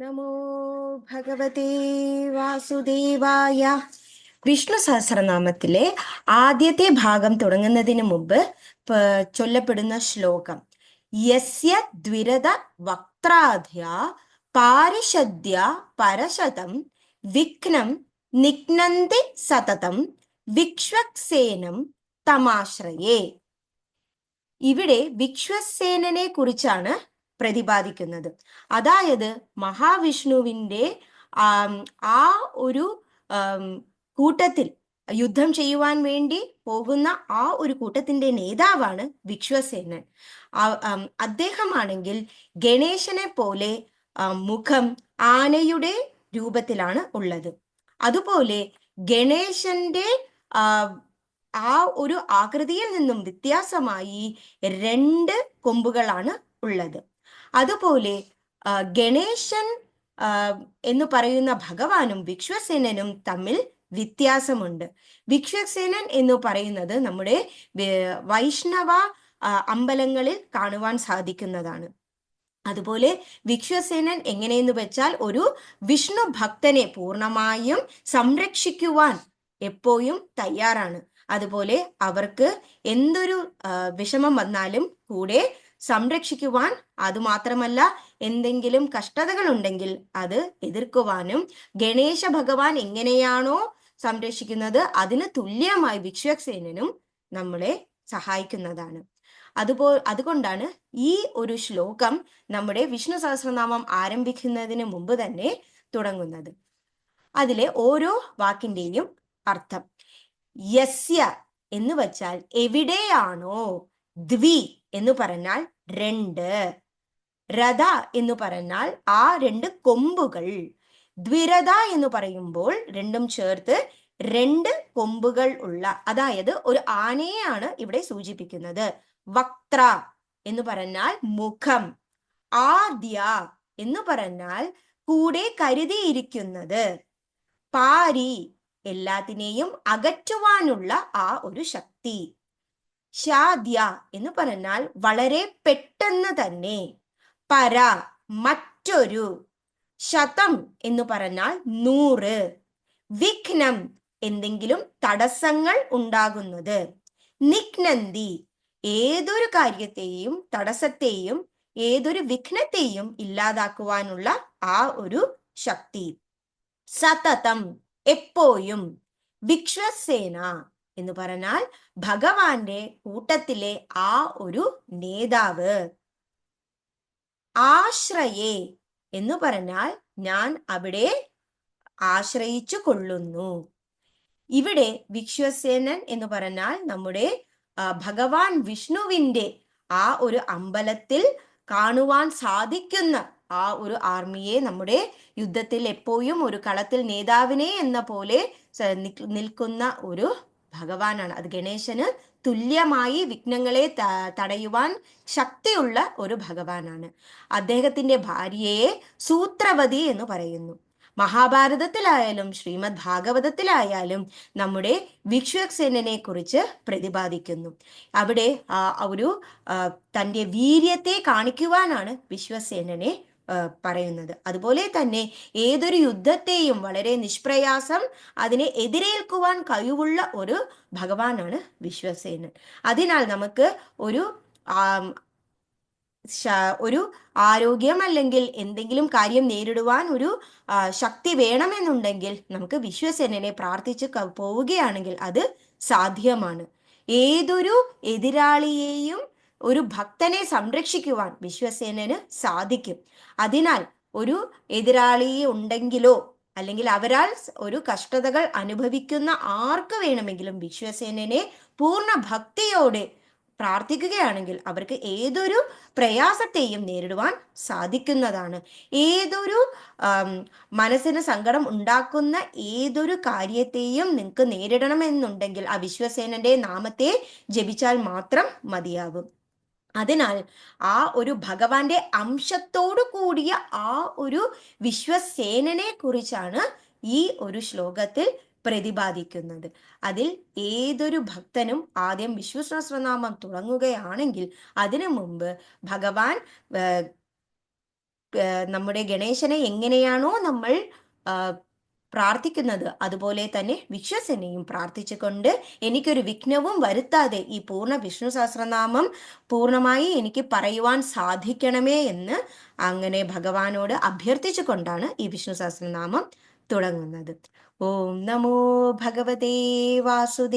നമോ ഭഗവതേ വാസുദേവായ വിഷ്ണു സഹസ്രനാമത്തിലെ ആദ്യത്തെ ഭാഗം തുടങ്ങുന്നതിന് മുമ്പ് ചൊല്ലപ്പെടുന്ന ശ്ലോകം. യസ്യ ദ്വിരത വക്താധ്യ പാരിഷദ്യ പരശതം വിഘ്നം നിഘ്നന്തി സതതം വിക്ഷ്വക്സേനം തമാശ്രയേ. ഇവിടെ വിക്ഷ്വസേനനെ കുറിച്ചാണ് പ്രതിപാദിക്കുന്നത്. അതായത് മഹാവിഷ്ണുവിന്റെ ആ ഒരു കൂട്ടത്തിൽ യുദ്ധം ചെയ്യുവാൻ വേണ്ടി പോകുന്ന ആ ഒരു കൂട്ടത്തിന്റെ നേതാവാണ് വിശ്വസേനൻ. അദ്ദേഹമാണെങ്കിൽ ഗണേശനെ പോലെ മുഖം ആനയുടെ രൂപത്തിലാണ് ഉള്ളത്. അതുപോലെ ഗണേശന്റെ ആ ഒരു ആകൃതിയിൽ നിന്നും വ്യത്യാസമായി രണ്ട് കൊമ്പുകളാണ് ഉള്ളത്. അതുപോലെ ഗണേശൻ എന്ന് പറയുന്ന ഭഗവാനും വിശ്വസേനനും തമ്മിൽ വ്യത്യാസമുണ്ട്. വിശ്വസേനൻ എന്ന് പറയുന്നത് നമ്മുടെ വൈഷ്ണവ അമ്പലങ്ങളിൽ കാണുവാൻ സാധിക്കുന്നതാണ്. അതുപോലെ വിശ്വസേനൻ എങ്ങനെയെന്ന് വെച്ചാൽ ഒരു വിഷ്ണു ഭക്തനെ പൂർണമായും സംരക്ഷിക്കുവാൻ എപ്പോഴും തയ്യാറാണ്. അതുപോലെ അവർക്ക് എന്തൊരു വിഷമം വന്നാലും കൂടെ സംരക്ഷിക്കുവാൻ അതുമാത്രമല്ല എന്തെങ്കിലും കഷ്ടതകൾ ഉണ്ടെങ്കിൽ അത് എതിർക്കുവാനും ഗണേശ ഭഗവാൻ എങ്ങനെയാണോ സംരക്ഷിക്കുന്നത് അതിന് തുല്യമായി വിശ്വക്സേനനും നമ്മളെ സഹായിക്കുന്നതാണ്. അതുപോ അതുകൊണ്ടാണ് ഈ ഒരു ശ്ലോകം നമ്മുടെ വിഷ്ണു സഹസ്രനാമം ആരംഭിക്കുന്നതിന് മുമ്പ് തന്നെ തുടങ്ങുന്നത്. അതിലെ ഓരോ വാക്കിന്റെയും അർത്ഥം. യസ്യ എന്ന് വച്ചാൽ എവിടെയാണോ. ദ്വി എന്ന് പറഞ്ഞാൽ രണ്ട്. രഥ എന്ന് പറഞ്ഞാൽ ആ രണ്ട് കൊമ്പുകൾ. ദ്വിരഥ എന്ന് പറയുമ്പോൾ രണ്ടും ചേർത്ത് രണ്ട് കൊമ്പുകൾ ഉള്ള അതായത് ഒരു ആനയെയാണ് ഇവിടെ സൂചിപ്പിക്കുന്നത്. വക്ത്ര എന്ന് പറഞ്ഞാൽ മുഖം. ആദ്യ എന്ന് പറഞ്ഞാൽ കൂടെ കരുതിയിരിക്കുന്നത്. പാരി എല്ലാത്തിനെയും അകറ്റുവാനുള്ള ആ ഒരു ശക്തി. ഷാദ്യ എന്ന് പറഞ്ഞാൽ വളരെ പെട്ടെന്ന് തന്നെ. പര മറ്റൊരു. ശതം എന്ന് പറഞ്ഞാൽ നൂറ്. വിഘ്നം എന്തെങ്കിലും തടസ്സങ്ങൾ ഉണ്ടാകുന്നത്. നിഘ്നന്തി ഏതൊരു കാര്യത്തെയും തടസ്സത്തെയും ഏതൊരു വിഘ്നത്തെയും ഇല്ലാതാക്കുവാനുള്ള ആ ഒരു ശക്തി. സതതം എപ്പോഴും. വിശ്വസേന. എന്ന് പറഞ്ഞാൽ ഭഗവാന്റെ കൂട്ടത്തിലെ ആ ഒരു നേതാവ്. ആശ്രയേ എന്ന് പറഞ്ഞാൽ ഞാൻ അവിടെ ആശ്രയിച്ചു കൊള്ളുന്നു. ഇവിടെ വിശ്വസേനൻ എന്ന് പറഞ്ഞാൽ നമ്മുടെ ഭഗവാൻ വിഷ്ണുവിന്റെ ആ ഒരു അമ്പലത്തിൽ കാണുവാൻ സാധിക്കുന്ന ആ ഒരു ആർമിയെ നമ്മുടെ യുദ്ധത്തിൽ എപ്പോഴും ഒരു കളത്തിൽ നേതാവിനെ എന്ന പോലെ നിൽക്കുന്ന ഒരു ഭഗവാനാണ്. അത് ഗണേശന് തുല്യമായി വിഘ്നങ്ങളെ തടയുവാൻ ശക്തിയുള്ള ഒരു ഭഗവാനാണ്. അദ്ദേഹത്തിന്റെ ഭാര്യയെ സൂത്രവതി എന്ന് പറയുന്നു. മഹാഭാരതത്തിലായാലും ശ്രീമദ് ഭാഗവതത്തിലായാലും നമ്മുടെ വിക്ഷുവക്സേനെ കുറിച്ച് പ്രതിപാദിക്കുന്നു. അവിടെ ആ ഒരു തന്റെ വീര്യത്തെ കാണിക്കുവാനാണ് വിശ്വസേനനെ പറയുന്നത്. അതുപോലെ തന്നെ ഏതൊരു യുദ്ധത്തെയും വളരെ നിഷ്പ്രയാസം അതിനെ എതിരേൽക്കുവാൻ കഴിവുള്ള ഒരു ഭഗവാനാണ് വിശ്വസേനൻ. അതിനാൽ നമുക്ക് ഒരു ഒരു ആരോഗ്യം അല്ലെങ്കിൽ എന്തെങ്കിലും കാര്യം നേരിടുവാൻ ഒരു ശക്തി വേണമെന്നുണ്ടെങ്കിൽ നമുക്ക് വിശ്വസേനനെ പ്രാർത്ഥിച്ച് പോവുകയാണെങ്കിൽ അത് സാധ്യമാണ്. ഏതൊരു എതിരാളിയെയും ഒരു ഭക്തനെ സംരക്ഷിക്കുവാൻ വിശ്വസേനന് സാധിക്കും. അതിനാൽ ഒരു എതിരാളി ഉണ്ടെങ്കിലോ അല്ലെങ്കിൽ അവരാൽ ഒരു കഷ്ടതകൾ അനുഭവിക്കുന്ന ആർക്ക് വേണമെങ്കിലും വിശ്വസേനനെ പൂർണ ഭക്തിയോടെ പ്രാർത്ഥിക്കുകയാണെങ്കിൽ അവർക്ക് ഏതൊരു പ്രയാസത്തെയും നേരിടുവാൻ സാധിക്കുന്നതാണ്. ഏതൊരു മനസ്സിന് സങ്കടം ഉണ്ടാക്കുന്ന ഏതൊരു കാര്യത്തെയും നിങ്ങൾക്ക് നേരിടണമെന്നുണ്ടെങ്കിൽ ആ വിശ്വസേനന്റെ നാമത്തെ ജപിച്ചാൽ മാത്രം മതിയാകും അതിനാൽ ആ ഒരു ഭഗവാന്റെ അംശത്തോടു കൂടിയ ആ ഒരു വിശ്വസേനനെ കുറിച്ചാണ് ഈ ഒരു ശ്ലോകത്തിൽ പ്രതിപാദിക്കുന്നത്. അതിൽ ഏതൊരു ഭക്തനും ആദ്യം വിശ്വസഹസ്രനാമം തുടങ്ങുകയാണെങ്കിൽ അതിനു മുമ്പ് ഭഗവാൻ നമ്മുടെ ഗണേശനെ എങ്ങനെയാണോ നമ്മൾ പ്രാർത്ഥിക്കുന്നത്. അതുപോലെ തന്നെ വിശ്വസനെയും പ്രാർത്ഥിച്ചുകൊണ്ട് എനിക്കൊരു വിഘ്നവും വരുത്താതെ ഈ പൂർണ വിഷ്ണു സഹസ്രനാമം പൂർണമായി എനിക്ക് പറയുവാൻ സാധിക്കണമേ എന്ന് അങ്ങനെ ഭഗവാനോട് അഭ്യർത്ഥിച്ചുകൊണ്ടാണ് ഈ വിഷ്ണു സഹസ്രനാമം തുടങ്ങുന്നത്. ഓം നമോ ഭഗവതേ വാസുദേ